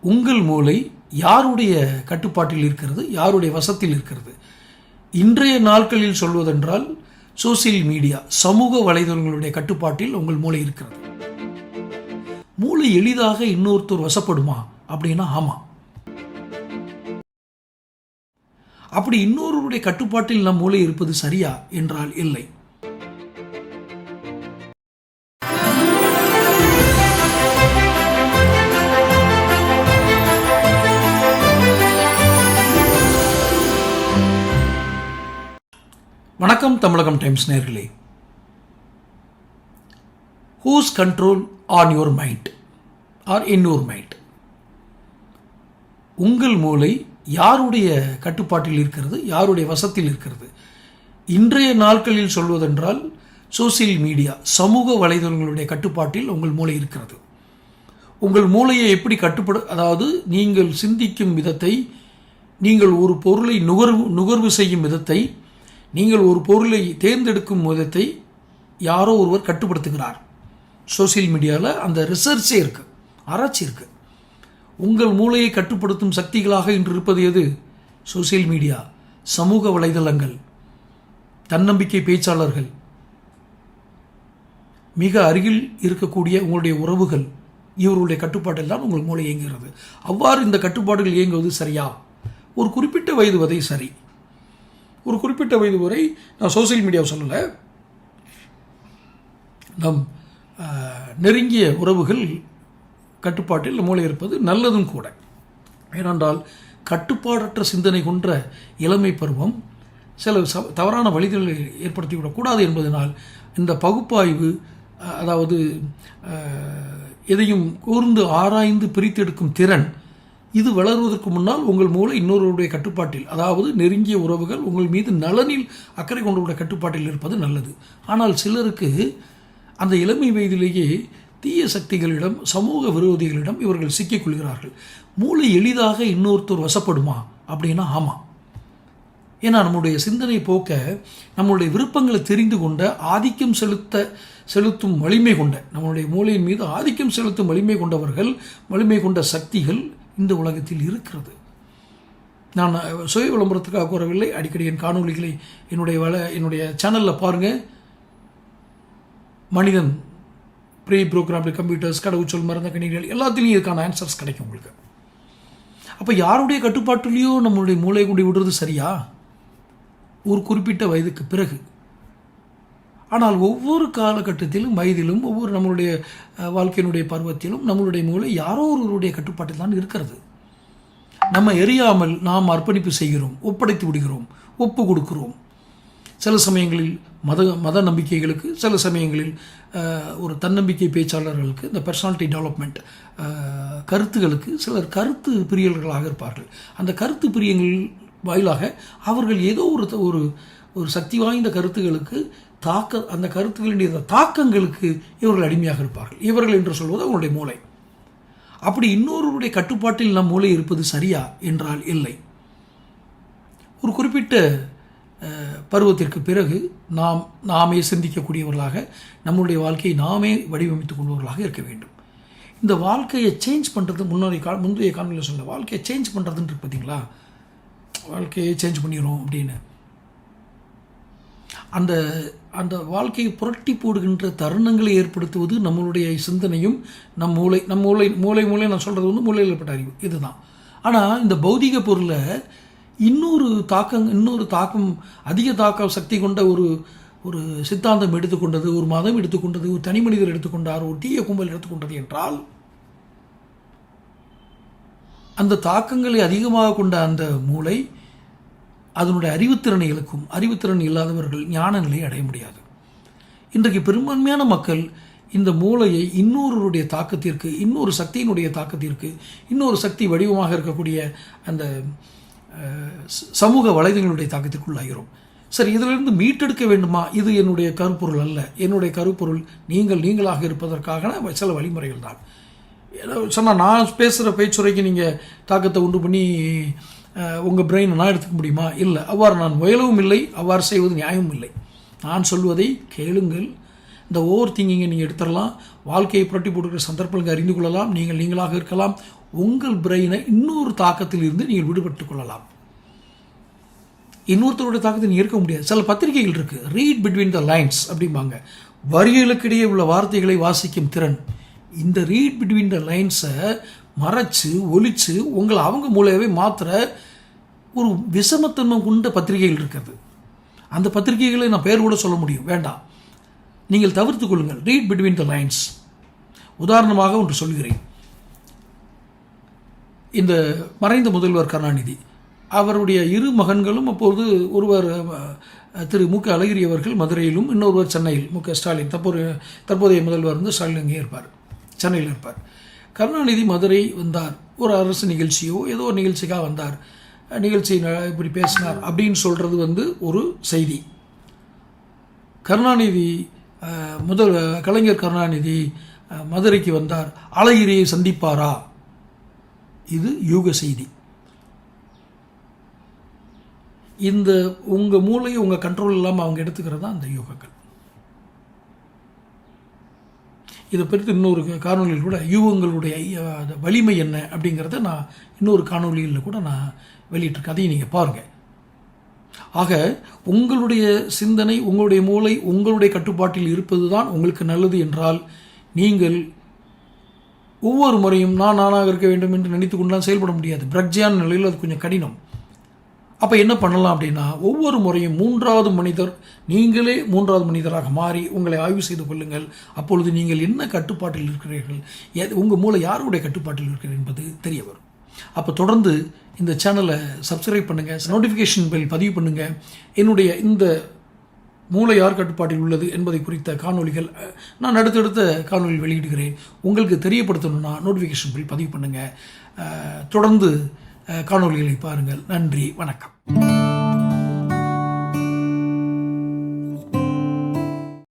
உங்கள் மூளை யாருடைய கட்டுப்பாட்டில் இருக்கிறது? யாருடைய வசத்தில் இருக்கிறது? இன்றைய நாட்களில் சொல்வதென்றால் சோசியல் மீடியா சமூக வலைதளங்களுடைய கட்டுப்பாட்டில் உங்கள் மூளை இருக்கிறது. மூளை எளிதாக இன்னொருத்தர் வசப்படுமா? அப்படின்னா ஆமாம் அப்படி இன்னொருவருடைய கட்டுப்பாட்டில் நம் மூளை இருப்பது சரியா? என்றால் இல்லை. வணக்கம் தமிழகம் டைம்ஸ் நேர்களே. Who's control on your mind or in your mind உங்கள் மூளை யாருடைய கட்டுப்பாட்டில் இருக்கிறது? யாருடைய வசத்தில் இருக்கிறது? இன்றைய நாட்களில் சொல்வதென்றால் சோசியல் மீடியா சமூக வலைதளங்களுடைய கட்டுப்பாட்டில் உங்கள் மூளை இருக்கிறது. உங்கள் மூளையை எப்படி கட்டுப்படு அதாவது நீங்கள் சிந்திக்கும் விதத்தை நீங்கள் ஒரு பொருளை நுகர்வு நுகர்வு செய்யும் விதத்தை நீங்கள் ஒரு பொருளை தேர்ந்தெடுக்கும் விதத்தை யாரோ ஒருவர் கட்டுப்படுத்துகிறார். சோசியல் மீடியாவில் அந்த ரிசர்ச்சே இருக்குது ஆராய்ச்சி இருக்குது உங்கள் மூளையை கட்டுப்படுத்தும் சக்திகளாக இன்று இருப்பது எது? சோசியல் மீடியா சமூக வலைதளங்கள் தன்னம்பிக்கை பேச்சாளர்கள் மிக அருகில் இருக்கக்கூடிய உங்களுடைய உறவுகள் இவர்களுடைய கட்டுப்பாட்டில் தான் உங்கள் மூளை இயங்குகிறது. அவ்வாறு இந்த கட்டுப்பாடுகள் இயங்குவது சரியா? ஒரு குறிப்பிட்ட வயது வரை சரி. ஒரு குறிப்பிட்ட வயது வரை நான் சோசியல் மீடியாவை சொல்லலை. நம் நெருங்கிய உறவுகள் கட்டுப்பாட்டில் மூளை இருப்பது நல்லதும் கூட. ஏனென்றால் கட்டுப்பாடற்ற சிந்தனை கொன்ற இளமை பருவம் சில ச தவறான வழிகளை ஏற்படுத்திவிடக்கூடாது என்பதனால் இந்த பகுப்பாய்வு அதாவது எதையும் கூர்ந்து ஆராய்ந்து பிரித்தெடுக்கும் திறன் இது வளருவதற்கு முன்னால் உங்கள் மூளை இன்னொருவருடைய கட்டுப்பாட்டில் அதாவது நெருங்கிய உறவுகள் உங்கள் மீது நலனில் அக்கறை கொண்டவருடைய கட்டுப்பாட்டில் இருப்பது நல்லது. ஆனால் சிலருக்கு அந்த இளமை வயதிலேயே தீய சக்திகளிடம் சமூக விரோதிகளிடம் இவர்கள் சிக்கிக்கொள்கிறார்கள் மூளை எளிதாக இன்னொருத்தர் வசப்படுமா? அப்படின்னா ஆமாம் ஏன்னா நம்முடைய சிந்தனை போக்க நம்மளுடைய விருப்பங்களை தெரிந்து கொண்ட ஆதிக்கம் செலுத்த செலுத்தும் வலிமை கொண்ட நம்மளுடைய மூளையின் மீது ஆதிக்கம் செலுத்தும் வலிமை கொண்டவர்கள் வலிமை கொண்ட சக்திகள் இந்த உலகத்தில் இருக்கிறது. நான் சுய விளம்பரத்துக்காக கூறவில்லை. அடிக்கடி என் காணொளிகளை என்னுடைய வள என்னுடைய சேனலில் பாருங்கள் மனிதன் ப்ரீ ப்ரோக்ராம்டு கம்ப்யூட்டர்ஸ் கடவுச்சொல் மருந்த கணினிகள் எல்லாத்துலேயும் இதுக்கான ஆன்சர்ஸ் கிடைக்கும் உங்களுக்கு. அப்போ யாருடைய கட்டுப்பாட்டுலேயோ நம்மளுடைய மூளை கொண்டு விடுறது சரியா? ஒரு குறிப்பிட்ட வயதுக்கு பிறகு. ஆனால் ஒவ்வொரு காலகட்டத்திலும் வயதிலும் ஒவ்வொரு நம்மளுடைய வாழ்க்கையினுடைய பருவத்திலும் நம்மளுடைய மூளை யாரோ ஒருவருடைய கட்டுப்பாட்டில் தான் இருக்கிறது. நம்ம எரியாமல் நாம் அர்ப்பணிப்பு செய்கிறோம் ஒப்படைத்து விடுகிறோம் ஒப்பு கொடுக்கிறோம். சில சமயங்களில் மத மத நம்பிக்கைகளுக்கு சில சமயங்களில் ஒரு தன்னம்பிக்கை பேச்சாளர்களுக்கு இந்த பர்சனாலிட்டி டெவலப்மெண்ட் கருத்துகளுக்கு சிலர் கருத்து பிரியர்களாக இருப்பார்கள். அந்த கருத்து பிரியங்கள் வாயிலாக அவர்கள் ஏதோ ஒரு ஒரு ஒரு சக்தி வாய்ந்த கருத்துகளுக்கு தாக்க அந்த கருத்துக்களினுடைய தாக்கங்களுக்கு இவர்கள் அடிமையாக இருப்பார்கள். இவர்கள் என்று சொல்வது அவங்களுடைய மூளை. அப்படி இன்னொருவருடைய கட்டுப்பாட்டில் நம் மூளை இருப்பது சரியா என்றால் இல்லை. ஒரு குறிப்பிட்ட பருவத்திற்கு பிறகு நாம் நாமே சிந்திக்கக்கூடியவர்களாக நம்முடைய வாழ்க்கையை நாமே வடிவமைத்துக் கொள்பவர்களாக இருக்க வேண்டும். இந்த வாழ்க்கையை சேஞ்ச் பண்ணுறது முன்னாடி கா முந்தைய காலங்களில் சொன்ன வாழ்க்கையை சேஞ்ச் பண்ணுறதுன்னு இருக்கு பார்த்தீங்களா வாழ்க்கையை சேஞ்ச் பண்ணிடுறோம் அப்படின்னு. அந்த அந்த வாழ்க்கையை புரட்டி போடுகின்ற தருணங்களை ஏற்படுத்துவது நம்மளுடைய சிந்தனையும் நம் மூளை நம் மூளை மூளை மூளை நான் சொல்கிறது வந்து மூளையில் ஏற்பட்ட அறிவு. இதுதான். ஆனால் இந்த பௌதிக பொருளை இன்னொரு தாக்கம் இன்னொரு தாக்கம் அதிக தாக்க சக்தி கொண்ட ஒரு ஒரு சித்தாந்தம் எடுத்துக்கொண்டது ஒரு மதம் எடுத்துக்கொண்டது ஒரு தனி மனிதர் எடுத்துக்கொண்டார் ஒரு தீய கும்பல் எடுத்துக்கொண்டது என்றால் அந்த தாக்கங்களை அதிகமாக கொண்ட அந்த மூளை அதனுடைய அறிவுத்திறனை இழக்கும் அறிவுத்திறன் இல்லாதவர்கள் ஞான நிலையை அடைய முடியாது. இன்றைக்கு பெரும்பான்மையான மக்கள் இந்த மூளையை இன்னொருவருடைய தாக்கத்திற்கு இன்னொரு சக்தியினுடைய தாக்கத்திற்கு இன்னொரு சக்தி வடிவமாக இருக்கக்கூடிய அந்த சமூக வலைதங்களுடைய சமூக உள்ளாகிறோம் தாக்கத்திற்குள்ளாகிறோம். சரி இதிலிருந்து மீட்டெடுக்க வேண்டுமா? இது என்னுடைய கருப்பொருள் அல்ல. என்னுடைய கருப்பொருள் நீங்கள் நீங்களாக இருப்பதற்கான சில வழிமுறைகள் தான். சொன்னால் நான் பேசுகிற பேச்சுரைக்கு நீங்கள் தாக்கத்தை உண்டு பண்ணி உங்கள் பிரெயினை நான் எடுத்துக்க முடியுமா? இல்லை. அவ்வாறு நான் முயலவும் இல்லை அவ்வாறு செய்வது நியாயமும் இல்லை. நான் சொல்வதை கேளுங்கள். இந்த ஓவர் திங்கிங்கை நீங்கள் எடுத்துடலாம். வாழ்க்கையை புரட்டி போட்டுக்கிற சந்தர்ப்பங்களை அறிந்து கொள்ளலாம். நீங்கள் நீங்களாக இருக்கலாம். உங்கள் பிரெயினை இன்னொரு தாக்கத்தில் இருந்து நீங்கள் விடுபட்டுக் கொள்ளலாம். இன்னொருத்தருடைய தாக்கத்தை நீங்கள் இருக்க முடியாது. சில பத்திரிகைகள் இருக்குது ரீட் பிட்வீன் த லைன்ஸ் அப்படிம்பாங்க. வரிகளுக்கிடையே உள்ள வார்த்தைகளை வாசிக்கும் திறன். இந்த ரீட் பிட்வீன் த லைன்ஸை மறைச்சு ஒழிச்சு உங்களை அவங்க மூலையவே மாத்திர ஒரு விஷமத்தன்மை கொண்ட பத்திரிகைகள் இருக்கிறது. அந்த பத்திரிகைகளை நான் பேர் கூட சொல்ல முடியும். வேண்டாம் நீங்கள் தவிர்த்துக் கொள்ளுங்கள். ரீட் பிட்வீன் த லைன்ஸ் உதாரணமாக ஒன்று சொல்கிறேன். இந்த மறைந்த முதல்வர் கருணாநிதி அவருடைய இரு மகன்களும் அப்போது ஒருவர் திரு மு க அழகிரி அவர்கள் மதுரையிலும் இன்னொருவர் சென்னையில். மு க ஸ்டாலின். தற்போது தற்போதைய முதல்வர் வந்து ஸ்டாலின் அங்கே இருப்பார். சென்னையில் இருப்பார். கருணாநிதி மதுரை வந்தார். ஒரு அரசு நிகழ்ச்சியோ ஏதோ ஒரு நிகழ்ச்சிக்காக வந்தார். நிகழ்ச்சி இப்படி பேசினார் அப்படின்னு சொல்கிறது வந்து ஒரு செய்தி. கருணாநிதி முதல் கலைஞர் கருணாநிதி மதுரைக்கு வந்தார். அழகிரியை சந்திப்பாரா? இது யூக செய்தி. இந்த உங்கள் மூளையை உங்கள் கண்ட்ரோல் இல்லாமல் அவங்க எடுத்துக்கிறது தான் அந்த யூகங்கள். இதை பற்றி இன்னொரு காணொலியில் கூட யூகங்களுடைய வலிமை என்ன அப்படிங்கிறத நான் இன்னொரு காணொலியில் கூட நான் வெளியிட்டிருக்கேன். அதையும் நீங்கள் பாருங்கள் ஆக உங்களுடைய சிந்தனை உங்களுடைய மூளை உங்களுடைய கட்டுப்பாட்டில் இருப்பது தான் உங்களுக்கு நல்லது என்றால் நீங்கள் ஒவ்வொரு முறையும் நான் நானாக இருக்க வேண்டும் என்று நினைத்து கொண்டுலாம் செயல்பட முடியாது. பிரக்ஜியான நிலையில் அது கொஞ்சம் கடினம். அப்போ என்ன பண்ணலாம் அப்படின்னா ஒவ்வொரு முறையும் மூன்றாவது மனிதர் நீங்களே மூன்றாவது மனிதராக மாறி உங்களை ஆய்வு செய்து கொள்ளுங்கள். அப்பொழுது நீங்கள் என்ன கட்டுப்பாட்டில் இருக்கிறீர்கள்? உங்கள் மூளை யாருடைய கட்டுப்பாட்டில் இருக்கிறீர்கள் என்பது தெரிய வரும். அப்போ தொடர்ந்து இந்த சேனலை சப்ஸ்கிரைப் பண்ணுங்கள் நோட்டிஃபிகேஷன் பில் பதிவு பண்ணுங்கள் என்னுடைய இந்த மூளை யார் கட்டுப்பாட்டில் உள்ளது என்பதை குறித்த காணொளிகள் நான் அடுத்தடுத்த காணொளி வெளியிடுகிறேன். உங்களுக்கு தெரியப்படுத்தணும்னா நோட்டிஃபிகேஷன் பில் பதிவு பண்ணுங்கள் தொடர்ந்து காணொலிகளை பாருங்கள். நன்றி வணக்கம்.